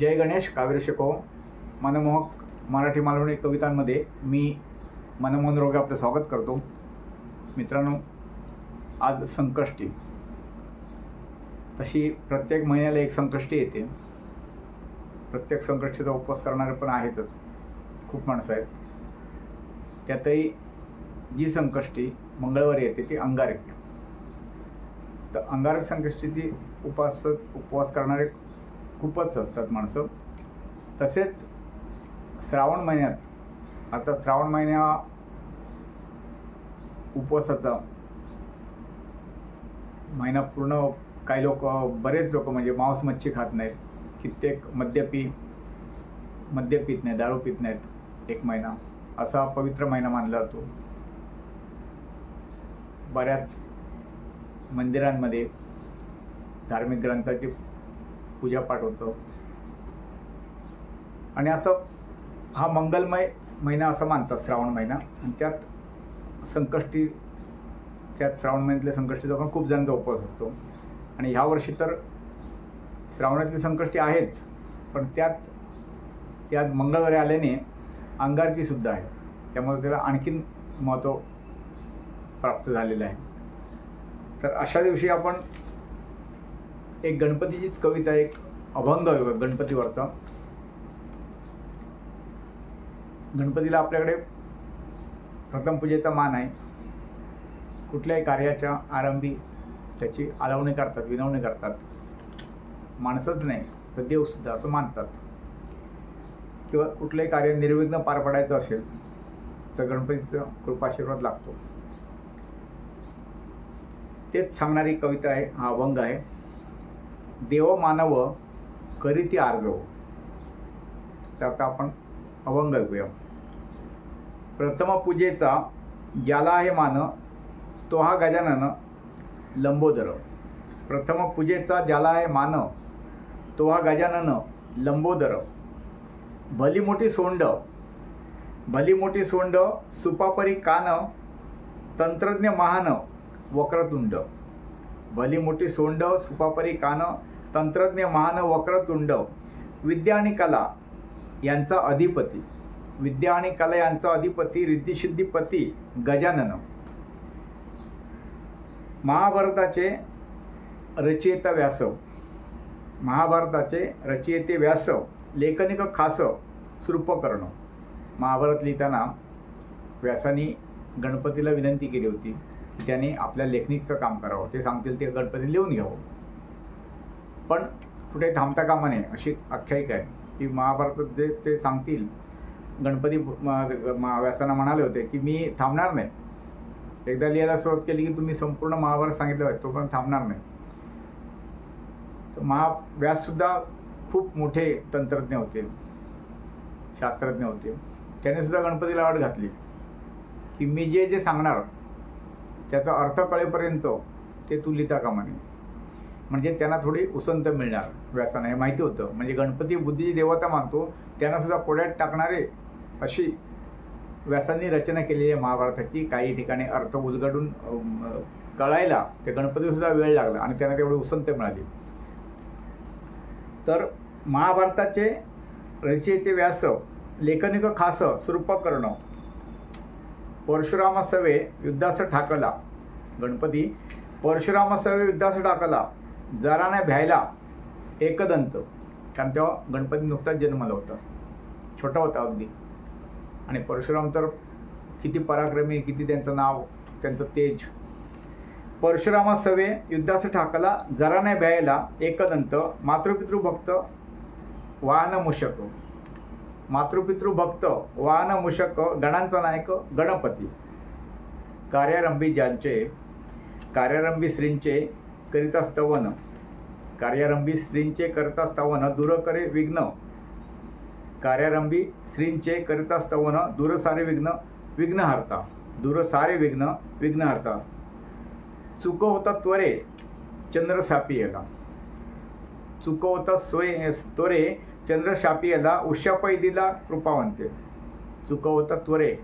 जय गणेश कावेरी शिको मनमोहक मराठी मालवणी कवितांमध्ये मी मनमोहन रोगे आपलं स्वागत करतो. मित्रांनो आज संकष्टी तशी प्रत्येक महिन्याला एक संकष्टी येते. प्रत्येक संकष्टीचा उपवास करणारे पण आहेतच खूप माणसं आहेत. त्यातही जी संकष्टी मंगळवारी येते ती अंगारक. तर अंगारक संकष्टीची उपास उपवास करणारे खूपच असतात माणसं. तसेच श्रावण महिन्यात आता श्रावण महिन्या उपवासाचा महिना पूर्ण काही लोक बरेच लोक म्हणजे मांस मच्छी खात नाहीत. कित्येक मद्यपी मद्य पित नाही दारू पित नाहीत एक महिना. असा पवित्र महिना मानला जातो. बऱ्याच मंदिरांमध्ये धार्मिक ग्रंथाची पूजापाठ होतो. आणि असं हा मंगलमय महिना असं मानतात श्रावण महिना. आणि त्यात संकष्टी त्यात श्रावण महिन्यातल्या संकष्टीचा पण खूप जणांचा उपवास असतो. आणि ह्या वर्षी तर श्रावणातली संकष्टी आहेच. पण त्यात ते आज मंगळवारी आल्याने अंगारकीसुद्धा आहे. त्यामुळे त्याला आणखीन महत्त्व प्राप्त झालेलं आहे. तर अशा दिवशी आपण एक गणपतीचीच कविता एक अभंग आहे गणपतीवरचा. गणपतीला आपल्याकडे प्रथम पूजेचा मान आहे. कुठल्याही कार्याच्या आरंभी त्याची आळवणी करतात विनवणी करतात. माणसंच नाही तर देवसुद्धा असं मानतात. किंवा कुठलंही कार्य निर्विघ्न पार पडायचं असेल तर गणपतीचं कृपाशीर्वाद लागतो. तेच सांगणारी कविता आहे हा अभंग आहे. देव मानव करीती आर्जव. तर आता आपण अभंग ऐकूया. प्रथम पूजेचा ज्याला आहे मान तो हा गजानन लंबोदर. प्रथम पूजेचा ज्याला आहे मान तो हा गजानन लंबोदर. भली मोठी सोंड भली मोठी सोंड सुपापरी कान तंत्रज्ञ महान वक्रतुंड. भली मोठी सोंड सुपापरी कान तंत्रज्ञ महान वक्रतुंड विद्या आणि कला यांचा अधिपती. विद्या आणि कला यांचा अधिपती रिद्धिसिद्धीपती गजानन. महाभारताचे रचयिता व्यास महाभारताचे रचयिते व्यासव लेखनिक खासव सृपकर्ण महाभारत लिहिताना व्यासानी गणपतीला विनंती केली होती की त्याने आपल्या लेखनिकचं काम करावं. ते सांगतील ते गणपती लिहून घ्यावं. पण कुठे थांबता कामा नये अशी आख्यायिका आहे. की महाभारतात जे ते सांगतील गणपती व्यासांना म्हणाले होते की मी थांबणार नाही. एकदा लिहायला सुरुवात केली की तुम्ही संपूर्ण महाभारत सांगितलं पाहिजे तो पण थांबणार नाही. तर महाव्याससुद्धा खूप मोठे तंत्रज्ञ होते शास्त्रज्ञ होते. त्याने सुद्धा गणपतीला अट घातली. की मी जे जे सांगणार त्याचा अर्थ कळेपर्यंत ते तू लिहिता कामा नये. म्हणजे त्यांना थोडी उसंत मिळणार व्यासांना. हे माहिती होतं. म्हणजे गणपती बुद्धीची देवता मानतो त्यांना सुद्धा कोड्यात टाकणारे अशी व्यासांनी रचना केलेली आहे महाभारताची. काही ठिकाणी अर्थ उलगडून कळायला ते गणपतीसुद्धा वेळ लागला आणि त्यांना तेवढी उसंत मिळाली. तर महाभारताचे रचयिते व्यास लेखनिक खास स्वरूपकर्ण परशुराम सवे युद्धास ठाकला. गणपती परशुरामासवे सवे युद्धास जरा जराने भ्यायला एकदंत. कारण तेव्हा गणपती नुकताच जन्मला होता. छोटा होता अगदी. आणि परशुराम तर किती पराक्रमी किती त्यांचं नाव त्यांचं तेज. परशुरामा सवे युद्धास ठाकला जराने भ्यायला एकदंत. मातृपितृ भक्त वाहन मूषक. मातृपितृ भक्त वाहन मूषक गणांचा नायक गणपती. कार्यारंभी ज्यांचे कार्यारंभी श्रींचे करिता स्तवन कार्यारंभी श्रींचे करता स्तवन दूर करे विघ्न. कार्यारंभी श्रींचे करिता स्तवन दूर सारे विघ्न विघ्नहर्ता दूर सारे विघ्न विघ्नहर्ता चुक होता त्वरे चंद्र सापियला चुक होता स्वय त्वरे चंद्र उषापैदीला दिला कृपावंते चुक होता त्वरे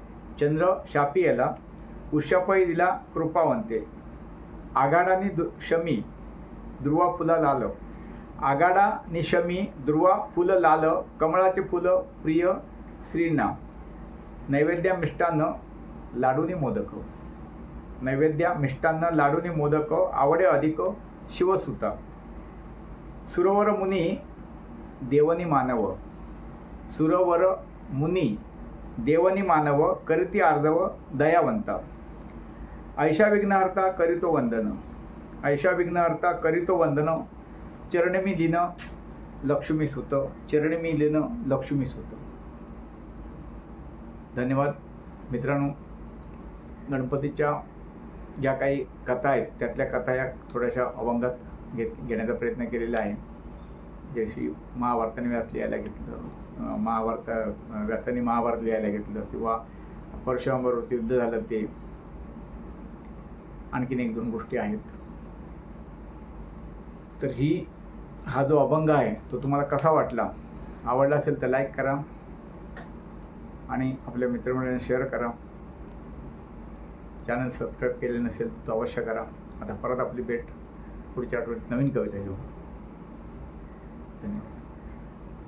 चंद्र शापियला उशापै दिला कृपावंते आगाडानी दु शमी ध्रुवा फुला लाल. आगाडा निशमी ध्रुवा फुलं लाल. कमळाचे फुलं प्रिय श्रींना नैवेद्य मिष्टान्न लाडूनी मोदक. नैवेद्य मिष्टान्न लाडूनी मोदक आवडे अधिक शिवसुता. सुरवर मुनी देवनी मानव. सुरवर मुनी देवनी मानव करती आर्धव दयावंता. ऐशा विघ्नहर्ता करीतो वंदन. ऐशा विघ्नहर्ता करीतो वंदन. चरणमी लिन लक्ष्मी सुत. चरणमी लिन लक्ष्मी सुत. धन्यवाद. मित्रांनो गणपतीच्या ज्या काही कथा आहेत त्यातल्या कथा या थोड्याशा अभंगात घेत घेण्याचा प्रयत्न केलेला आहे. जशी महाभारताने व्यास लिहायला घेतलं महाभारत व्यासाने महाभारत लिहायला घेतलं किंवा परशुरामाबरोबर युद्ध झालं ते आणखीन एक दोन गोष्टी आहेत. तर ही हा जो अभंग आहे तो तुम्हाला कसा वाटला? आवडला असेल तर लाईक करा आणि आपल्या मित्रमंडळींना शेअर करा. चॅनल सबस्क्राईब केले नसेल तर तो अवश्य करा. आता परत आपली भेट पुढच्या आठवड्यात नवीन कविता घेऊ. धन्यवाद.